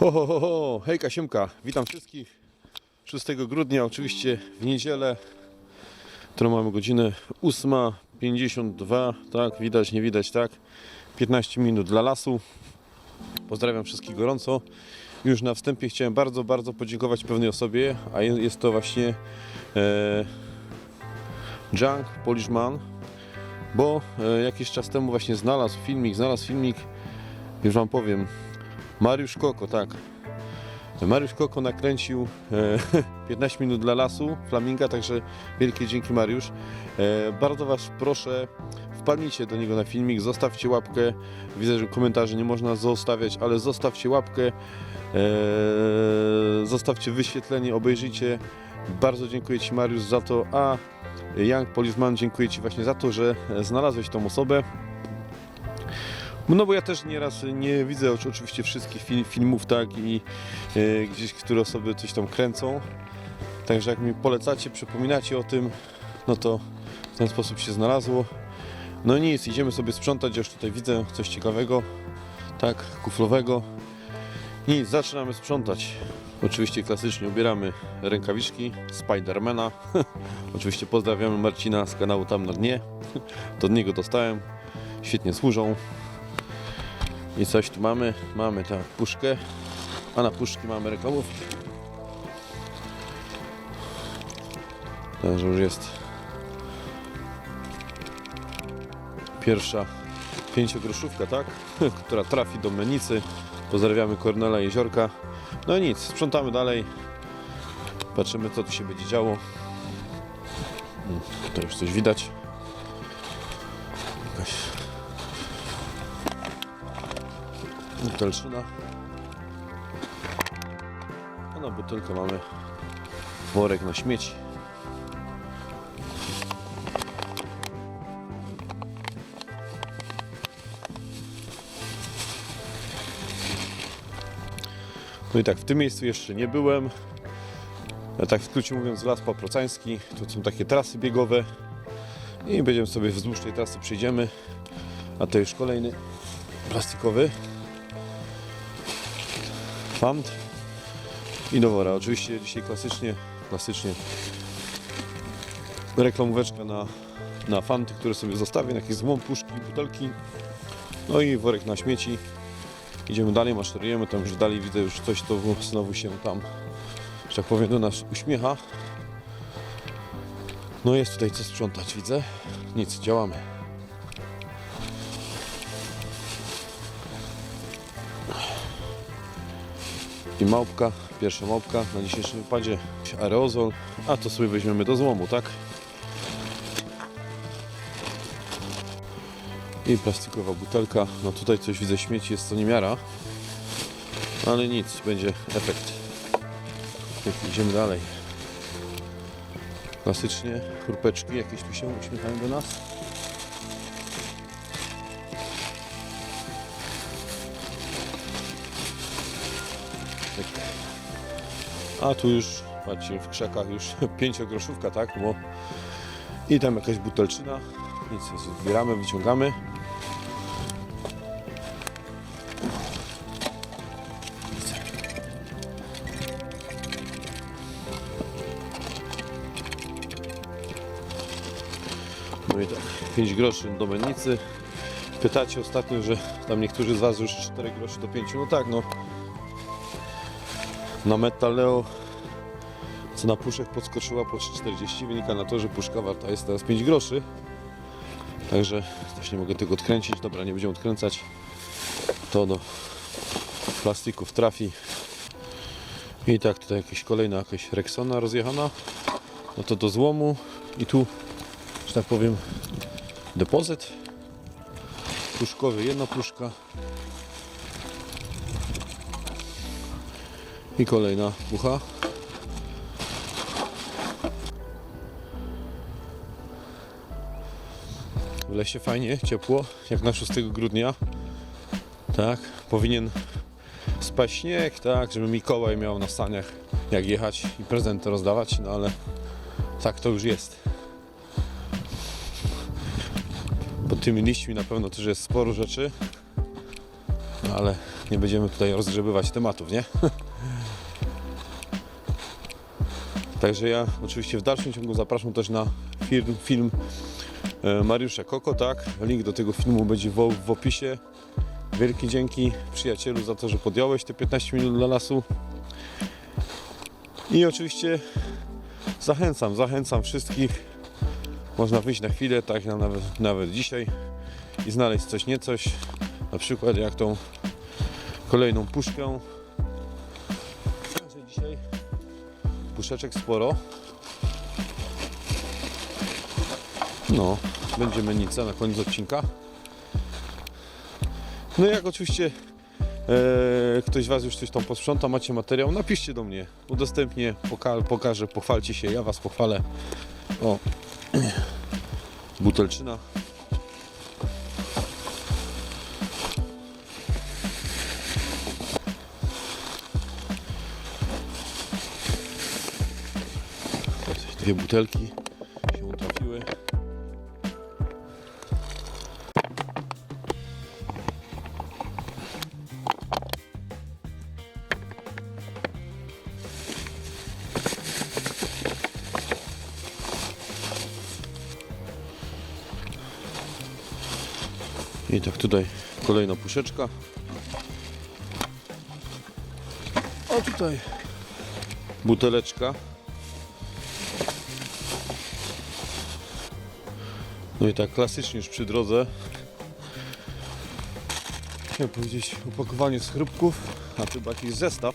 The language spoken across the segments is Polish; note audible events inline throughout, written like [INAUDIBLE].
Ho, ho, ho, ho. Witam wszystkich. 6 grudnia, oczywiście w niedzielę, którą mamy godzinę 8.52, tak, widać, nie widać, tak, 15 minut dla lasu. Pozdrawiam wszystkich gorąco. Już na wstępie chciałem bardzo, bardzo podziękować pewnej osobie, a je- jest to właśnie e, Junk Polishman, bo e, jakiś czas temu właśnie znalazł filmik, znalazł filmik, już Wam powiem, Mariusz Koko, tak. Mariusz Koko nakręcił e, [LAUGHS] 15 minut dla lasu, Flaminga, także wielkie dzięki Mariusz. E, bardzo Was proszę, wpadnijcie do niego na filmik, zostawcie łapkę. Widzę, że komentarzy nie można zostawiać, ale zostawcie łapkę, e, zostawcie wyświetlenie, obejrzyjcie. Bardzo dziękuję Ci Mariusz za to, a Young Policeman dziękuję Ci właśnie za to, że znalazłeś tą osobę. No bo ja też nieraz nie widzę oczy- oczywiście wszystkich fil- filmów, tak, i e, gdzieś, które osoby coś tam kręcą. Także jak mi polecacie, przypominacie o tym, no to w ten sposób się znalazło. No nic, idziemy sobie sprzątać, już tutaj widzę coś ciekawego, tak, kuflowego. Nic, zaczynamy sprzątać. Oczywiście klasycznie ubieramy rękawiczki Spidermana. [LAUGHS] Oczywiście pozdrawiamy Marcina z kanału Tam na dnie. [LAUGHS] Od niego dostałem. Świetnie służą. I coś tu mamy. Mamy tak puszkę, a na puszki mamy reklamówki. Także już jest pierwsza pięciogroszówka, tak? [LAUGHS] Która trafi do Menicy. Pozdrawiamy Kornela Jeziorka. No i nic, sprzątamy dalej. Patrzymy co tu się będzie działo. Mm, Tutaj już coś widać. Jakaś butelczyna. A na butelkę mamy worek na śmieci. No i tak, w tym miejscu jeszcze nie byłem. Tak w skrócie mówiąc, Las Paprocański. Tu są takie trasy biegowe. I będziemy sobie wzdłuż tej trasy przejdziemy. A to już kolejny plastikowy. Fant i Nowora. Oczywiście dzisiaj klasycznie, klasycznie reklamóweczka na, na fanty, które sobie zostawię, jakieś złom, puszki, butelki. No i worek na śmieci. Idziemy dalej, maszerujemy, tam już dalej widzę już coś, to znowu się tam, że tak powiem, do nas uśmiecha. No jest tutaj co sprzątać, widzę. Nic, działamy. I małpka, pierwsza małpka na dzisiejszym wypadzie, aerozol, a to sobie weźmiemy do złomu, tak? I plastikowa butelka, no tutaj coś widzę śmieci, jest to niemiara, ale nic, będzie efekt. Idziemy dalej. Klasycznie, churpeczki jakieś tu się uśmiechają do nas. A tu już, patrzcie, w krzakach już [LAUGHS] pięciogroszówka, tak? Bo i tam jakaś butelczyna. Nic, zbieramy, wyciągamy. No i tak, 5 groszy do mennicy. Pytacie ostatnio, że tam niektórzy z Was już 4 groszy do 5. No tak, no. Na Metaleo cena puszek podskoczyła po 3,40. Wynika na to, że puszka warta jest teraz 5 groszy. Także też nie mogę tego odkręcić. Dobra, nie będziemy odkręcać. To do plastików trafi. I tak, tutaj jakaś kolejna jakaś Rexona rozjechana. No to do złomu. I tu, że tak powiem, depozyt puszkowy. Jedna puszka. I kolejna pucha. W lesie fajnie, ciepło, jak na 6 grudnia. Tak, powinien spaść śnieg, tak, żeby Mikołaj miał na saniach jak jechać i prezenty rozdawać, no ale tak to już jest. Pod tymi liśćmi na pewno też jest sporo rzeczy, no ale nie będziemy tutaj rozgrzebywać tematów, nie? [LAUGHS] Także ja oczywiście w dalszym ciągu zapraszam też na film, film e, Mariusza Koko, tak? Link do tego filmu będzie w, w opisie. Wielkie dzięki przyjacielu za to, że podjąłeś te 15 minut dla lasu. I oczywiście zachęcam, zachęcam wszystkich. Można wyjść na chwilę, tak nawet, nawet dzisiaj i znaleźć coś nie coś. Na przykład jak tą kolejną puszkę. Puszeczek sporo. No, będzie menica na koniec odcinka. No i jak oczywiście e, ktoś z Was już coś tam posprząta, macie materiał, napiszcie do mnie, udostępnię, poka pokażę, pochwalcie się, ja Was pochwalę. O, [CLEARS THROAT] butelczyna. Dwie butelki się trafiły. I tak tutaj kolejna puszeczka. O tutaj buteleczka. No i tak klasycznie już przy drodze. Chciałem powiedzieć opakowanie z chrupków, a chyba jakiś zestaw.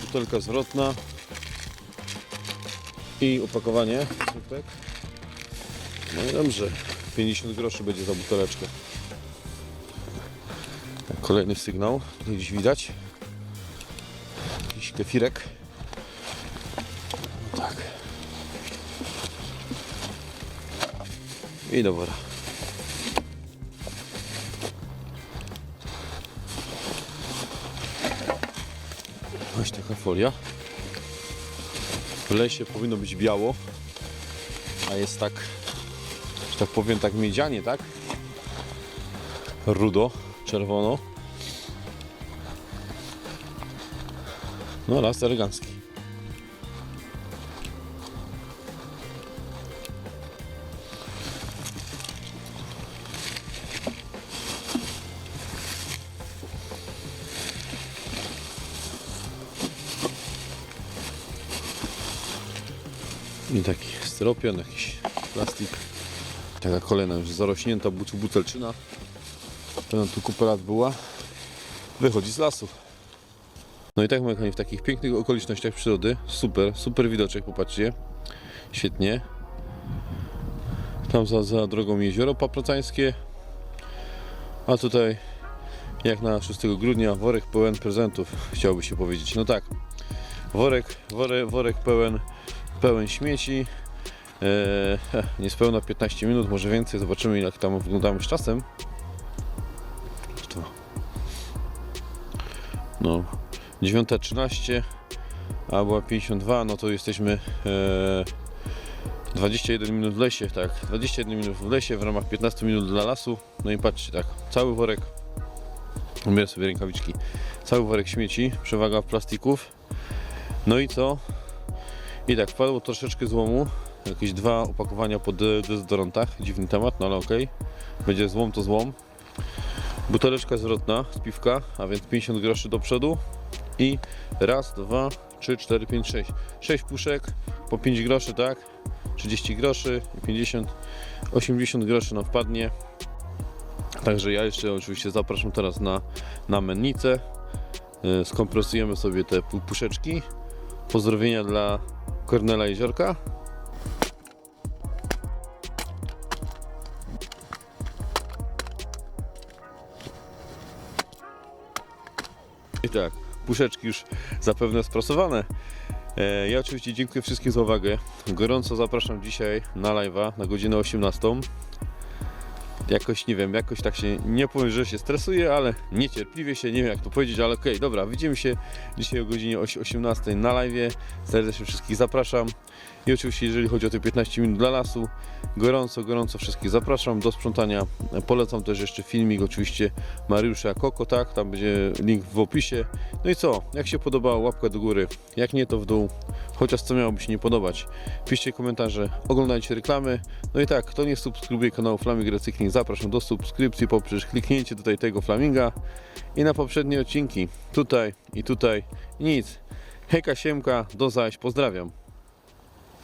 Butelka zwrotna i opakowanie chrupek. No i dobrze, 50 groszy będzie za buteleczkę. Tak, kolejny sygnał, gdzieś widać. Jakiś kefirek. I dobra. Właśnie taka folia. W lesie powinno być biało, a jest tak, że tak powiem, tak miedzianie, tak? Rudo, czerwono. No raz elegancki. I taki styropian, jakiś plastik. Taka kolejna już zarośnięta but- butelczyna. Pewno tu kupę lat była. Wychodzi z lasu. No i tak moi kochani, w takich pięknych okolicznościach przyrody. Super, super widoczek, popatrzcie. Świetnie. Tam za, za drogą jezioro paprocańskie. A tutaj jak na 6 grudnia worek pełen prezentów, chciałoby się powiedzieć. No tak, worek, worek, worek pełen pełen śmieci. Eee, [LAUGHS] niespełna 15 minut, może więcej. Zobaczymy jak tam wyglądamy z czasem. No, 9.13, a była 52, no to jesteśmy e, 21 minut w lesie, tak. 21 minut w lesie w ramach 15 minut dla lasu. No i patrzcie, tak, cały worek. Ubieram sobie rękawiczki. Cały worek śmieci, przewaga plastików. No i co? I tak, wpadło troszeczkę złomu. Jakieś dwa opakowania po de- dezodorantach. Dziwny temat, no ale okej. Będzie złom to złom. Buteleczka zwrotna z piwka, a więc 50 groszy do przodu. I raz, dwa, trzy, cztery, pięć, sześć. Sześć puszek po 5 groszy, tak? 30 groszy, 50, 80 groszy nam wpadnie. Także ja jeszcze oczywiście zapraszam teraz na, na mennicę. Yy, Skompresujemy sobie te pu- puszeczki. Pozdrowienia dla Kornela Jeziorka. I tak, puszeczki już zapewne sprasowane. E, Ja oczywiście dziękuję wszystkim za uwagę. Gorąco zapraszam dzisiaj na live'a na godzinę 18. Jakoś nie wiem, jakoś tak się nie powiem, że się stresuję, ale niecierpliwie się, nie wiem jak to powiedzieć, ale okej, dobra, widzimy się dzisiaj o godzinie oś- 18 na live'ie. Serdecznie wszystkich zapraszam. I oczywiście, jeżeli chodzi o te 15 minut dla lasu, gorąco, gorąco wszystkich zapraszam do sprzątania. Polecam też jeszcze filmik oczywiście Mariusza Koko, tak, tam będzie link w opisie. No i co, jak się podobało, łapka do góry, jak nie to w dół, chociaż co miałoby się nie podobać. Piszcie komentarze, oglądajcie reklamy. No i tak, kto nie subskrybuje kanału Flaming Recykling, zapraszam do subskrypcji poprzez kliknięcie tutaj tego flaminga i na poprzednie odcinki, tutaj i tutaj. Nic. Hejka Siemka, do zaś, pozdrawiam.